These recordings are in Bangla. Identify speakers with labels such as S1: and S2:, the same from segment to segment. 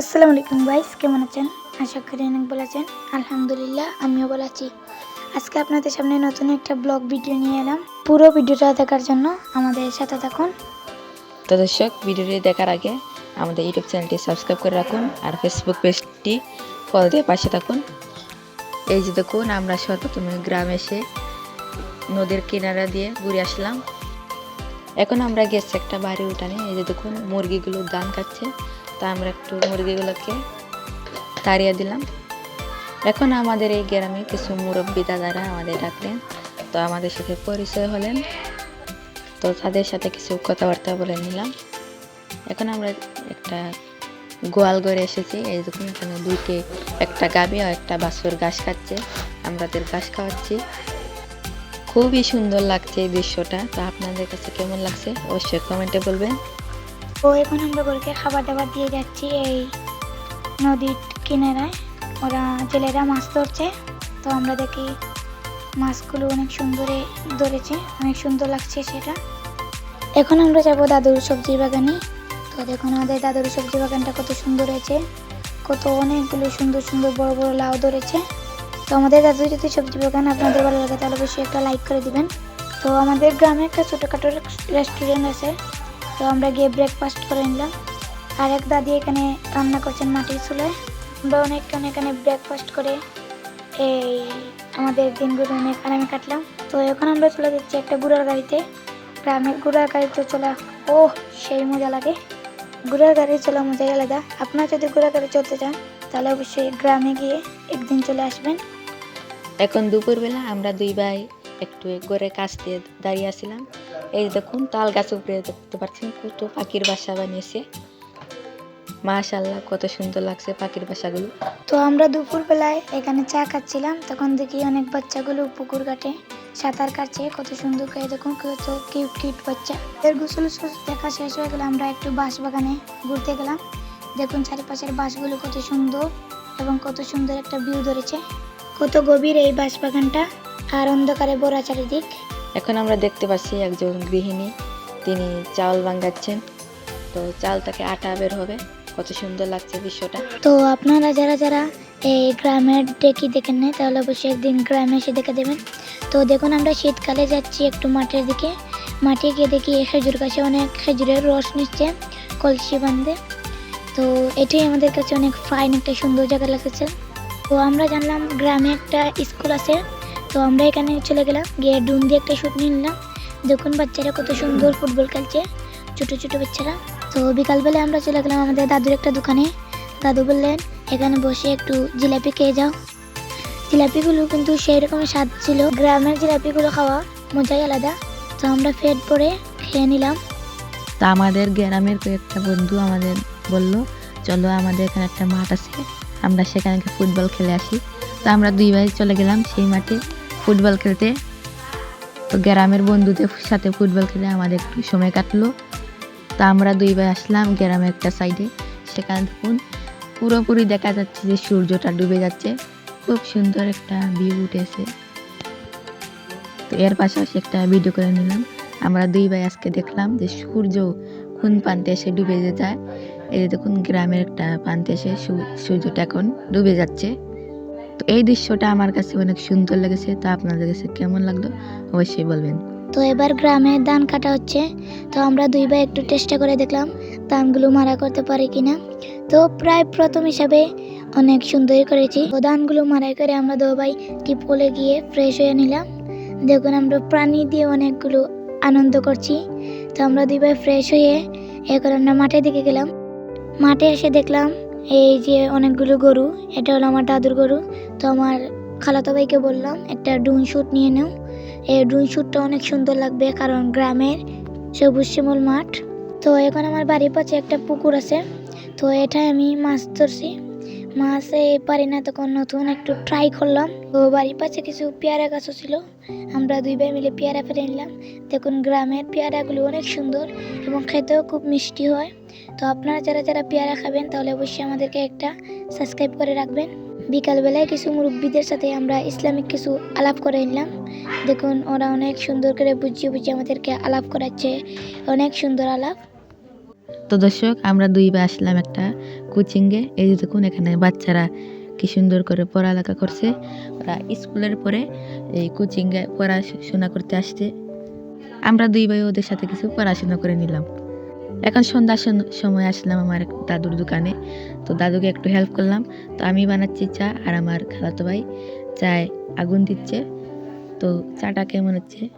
S1: আসসালামু আলাইকুম ভাইস কেমন আছেন? আশা করি অনেক ভালো আছেন। আলহামদুলিল্লাহ, আমিও ভালো আছি। আজকে আপনাদের সামনে নতুন একটা ব্লগ ভিডিও নিয়ে এলাম। পুরো ভিডিওটা দেখার জন্য আমাদের সাথে থাকুন।
S2: তো দর্শক ভিডিওটি দেখার আগে আমাদের ইউটিউব চ্যানেলটি সাবস্ক্রাইব করে রাখুন আর ফেসবুক পেজটি ফলো দিয়ে পাশে থাকুন। এই যে দেখুন, আমরা সর্বপ্রথমে গ্রামে এসে নদীর কিনারা দিয়ে ঘুরে আসলাম। এখন আমরা গেছি একটা বাড়ির উঠানে। এই যে দেখুন, মুরগিগুলো ধান খাচ্ছে তা আমরা একটু মুরগিগুলোকে তাড়িয়ে দিলাম। এখন আমাদের এই গ্রামে কিছু মুরব্বী দাদারা আমাদের ডাকলেন। তো আমাদের সাথে পরিচয় হলেন। তো তাদের সাথে কিছু কথাবার্তা বলে নিলাম। এখন আমরা একটা গোয়াল ঘরে এসেছি। এই দেখুন, এখানে দুইটি, একটা গাবি আর একটা বাছুর ঘাস খাচ্ছে। আমরা তাদের ঘাস খাওয়াচ্ছি। খুবই সুন্দর লাগছে এই দৃশ্যটা। তো আপনাদের কাছে কেমন লাগছে? অবশ্যই কমেন্টে বলবেন।
S1: তো এখন আমরা গরুকে খাবার দাবার দিয়ে যাচ্ছি এই নদীর কিনারায়। ওরা জেলেরা মাছ ধরছে, তো আমরা দেখি মাছগুলো অনেক সুন্দরে ধরেছে, অনেক সুন্দর লাগছে সেটা। এখন আমরা যাব দাদুর সবজি বাগানে। তো দেখুন আমাদের দাদুর সবজি বাগানটা কত সুন্দর হয়েছে, কত অনেকগুলো সুন্দর সুন্দর বড় বড় লাউ ধরেছে। তো আমাদের দাদুর যদি সবজি বাগান আপনাদের ভালো লাগে তাহলে অবশ্যই একটা লাইক করে দিবেন। তো আমাদের গ্রামে একটা ছোটোখাটো রেস্টুরেন্ট আছে তো আমরা গিয়ে ব্রেকফাস্ট করে নিলাম। আর এক দাদি এখানে রান্না করছেন মাটির চুলে। আমরা অনেকক্ষণ এখানে ব্রেকফাস্ট করে এই আমাদের দিনগুলো অনেক আরামে কাটলাম। তো এখন আমরা চলে যাচ্ছি একটা গুড়ার গাড়িতে। গ্রামের গুড়ার গাড়িতে চলা ও সেই মজা লাগে। গুড়ার গাড়ি চলা মজাই আলাদা। আপনারা যদি গুড়ার গাড়ি চলতে চান, তাহলে অবশ্যই গ্রামে গিয়ে একদিন চলে আসবেন।
S2: এখন দুপুরবেলা আমরা দুই ভাই একটু ঘরে কাছ দিয়ে দাঁড়িয়ে আছিলাম এই দেখুন, তাল গাছ উপরে দেখতে পাচ্ছেন কত পাখির বাসা বানিয়েছে। মাশাল্লাহ কত সুন্দর লাগছে পাখির বাসাগুলো।
S1: তো আমরা দুপুরবেলায় এখানে চা খাচ্ছিলাম, তখন দেখি অনেক বাচ্চাগুলো পুকুর ঘাটে সাঁতার কাটছে, কত সুন্দর করে দেখুন, কত কিউট কিউট বাচ্চা। এর গোসল দেখা শেষ হয়ে গেলে আমরা একটু বাঁশ বাগানে ঘুরতে গেলাম। দেখুন চারিপাশের বাঁশগুলো কত সুন্দর এবং কত সুন্দর একটা ভিউ ধরেছে। কত গভীর এই বাঁশ বাগানটা আর অন্ধকারে ভরা চারিদিক
S2: এখন আমরা দেখতে পাচ্ছি একজন গৃহিণী, তিনি চাউল ভাঙ্গাচ্ছেন তো চাল থেকে আটা বের হবে। কত সুন্দর লাগছে দৃশ্যটা।
S1: তো আপনারা যারা যারা এই গ্রামের ডেকি দেখেন না তাহলে অবশ্যই একদিন গ্রামে এসে দেখে দেবেন। তো দেখুন, আমরা শীতকালে যাচ্ছি একটু মাঠের দিকে। মাঠে গিয়ে দেখি খেজুর গাছে অনেক খেজুরের রস নিচ্ছে, কলসি বান্ধে তো এটাই আমাদের কাছে অনেক ফাইন একটা সুন্দর জায়গা লাগতেছে। তো আমরা জানলাম গ্রামে একটা স্কুল আছে। তো আমরা এখানে চলে গেলাম। গিয়ে ডুম দিয়ে একটা শুট নিলাম। দেখুন বাচ্চারা কত সুন্দর ফুটবল খেলছে, ছোট ছোট বাচ্চারা। তো বিকালবেলা আমরা চলে গেলাম আমাদের দাদুর একটা দোকানে। দাদু বললেন, এখানে বসে একটু জিলাপি খেয়ে যাও। জিলাপিগুলো কিন্তু সেই রকমের স্বাদ ছিল। গ্রামের জিলাপিগুলো খাওয়া মজাই আলাদা। তো আমরা পেট পরে খেয়ে নিলাম।
S2: তা আমাদের গ্রামের কয়েকটা বন্ধু আমাদের বলল, চলো আমাদের এখানে একটা মাঠ আছে, আমরা সেখানে ফুটবল খেলে আসি। তো আমরা দুই ভাই চলে গেলাম সেই মাঠে। ফুটবল খেলতে। তো গ্রামের বন্ধুদের সাথে ফুটবল খেলে আমাদের একটু সময় কাটলো। তো আমরা দুই ভাই আসলাম গ্রামের একটা সাইডে সেখানে দেখুন পুরোপুরি দেখা যাচ্ছে যে সূর্যটা ডুবে যাচ্ছে। খুব সুন্দর একটা ভিউ উঠেছে। তো এর পাশাপাশি একটা ভিডিও করে নিলাম। আমরা দুই ভাই আজকে দেখলাম যে সূর্য কোন প্রান্তে এসে ডুবে যায়। এই যে দেখুন, গ্রামের একটা প্রান্তে এসে সূর্যটা এখন ডুবে যাচ্ছে। তো এই দৃশ্যটা আমার কাছে অনেক সুন্দর লেগেছে, তা আপনাদের কাছে কেমন লাগল অবশ্যই বলবেন।
S1: তো এবার গ্রামে ধান কাটা হচ্ছে, তো আমরা দুই ভাই একটু চেষ্টা করে দেখলাম ধানগুলো মারা করতে পারি কিনা। তো প্রায় প্রথম হিসাবে অনেক সুন্দর করেছি। তো ধানগুলো মারাই করে আমরা দু ভাই টিপলে গিয়ে ফ্রেশ হয়ে নিলাম। দেখুন আমরা প্রাণী দিয়ে অনেকগুলো আনন্দ করছি। তো আমরা দুই ভাই ফ্রেশ হয়ে এখন আমরা মাঠের দিকে গেলাম। মাঠে এসে দেখলাম এই যে অনেকগুলো গরু, এটা হলো আমার দাদুর গরু। তো আমার খালাতো ভাইকে বললাম, একটা ডুন শুট নিয়ে নেও। এই ড্রোন শ্যুটটা অনেক সুন্দর লাগবে, কারণ গ্রামের সবুজ শ্যামল মাঠ। তো এখন আমার বাড়ির পাশে একটা পুকুর আছে, তো এটাই আমি মাছ ধরছি। মাছ পারি না, তখন নতুন একটু ট্রাই করলাম। তো বাড়ির পাশে কিছু পেয়ারা গাছও ছিল, আমরা দুই ভাই মিলে পেয়ারা ফেলে নিলাম। দেখুন, গ্রামের পেয়ারাগুলো অনেক সুন্দর এবং খেতেও খুব মিষ্টি হয়। তো আপনারা যারা যারা পেয়ারা খাবেন, তাহলে অবশ্যই আমাদেরকে একটা সাবস্ক্রাইব করে রাখবেন। বিকালবেলায় কিছু মুরব্বীদের সাথে আমরা ইসলামিক কিছু আলাপ করে নিলাম। দেখুন, ওরা অনেক সুন্দর করে বুঝিয়ে বুঝিয়ে আমাদেরকে আলাপ করাচ্ছে। অনেক সুন্দর আলাপ।
S2: তো দর্শক, আমরা দুই ভাই আসলাম একটা কোচিংয়ে এই যে দেখুন, এখানে বাচ্চারা কি সুন্দর করে পড়ালেখা করছে। ওরা স্কুলের পরে এই কোচিংয়ে পড়াশোনা করতে আসছে। আমরা দুই ভাই ওদের সাথে কিছু পড়াশোনা করে নিলাম। এখন সন্ধ্যার সন- সময় আসলাম আমার দাদুর দোকানে। তো দাদুকে একটু হেল্প করলাম। তো আমি বানাচ্ছি চা আর আমার খালাতো ভাই চায় আগুন দিচ্ছে। তো চাটা কেমন হচ্ছে?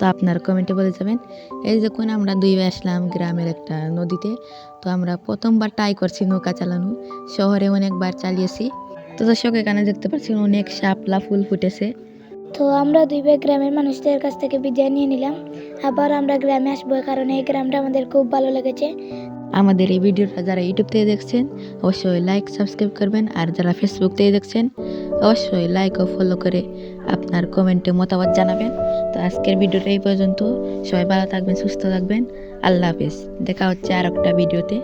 S2: তো আপনার কমেন্টে বলে যাবেন। এই দেখুন, আমরা দুই ভাই আসলাম গ্রামের একটা নদীতে। তো আমরা প্রথমবার ট্রাই করছি নৌকা চালানো। শহরে অনেকবার চালিয়েছি। তো দর্শক, এখানে দেখতে পাচ্ছি অনেক শাপলা ফুল ফুটেছে।
S1: তো আমরা দুই ভাই গ্রামের মানুষদের কাছ থেকে বিদায় নিয়ে নিলাম। আবার আমরা গ্রামে আসব, কারণ এই গ্রামটা আমাদের খুব ভালো লেগেছে।
S2: আমাদের এই ভিডিওটা যারা ইউটিউব থেকে দেখছেন, অবশ্যই লাইক সাবস্ক্রাইব করবেন, আর যারা ফেসবুক থেকে দেখছেন, অবশ্যই লাইক ও ফলো করে আপনার কমেন্টে মতামত জানাবেন। তো আজকের ভিডিওটা এই পর্যন্ত। সবাই ভালো থাকবেন, সুস্থ থাকবেন। আল্লাহ হাফেজ। দেখা হচ্ছে আর একটা ভিডিওতে।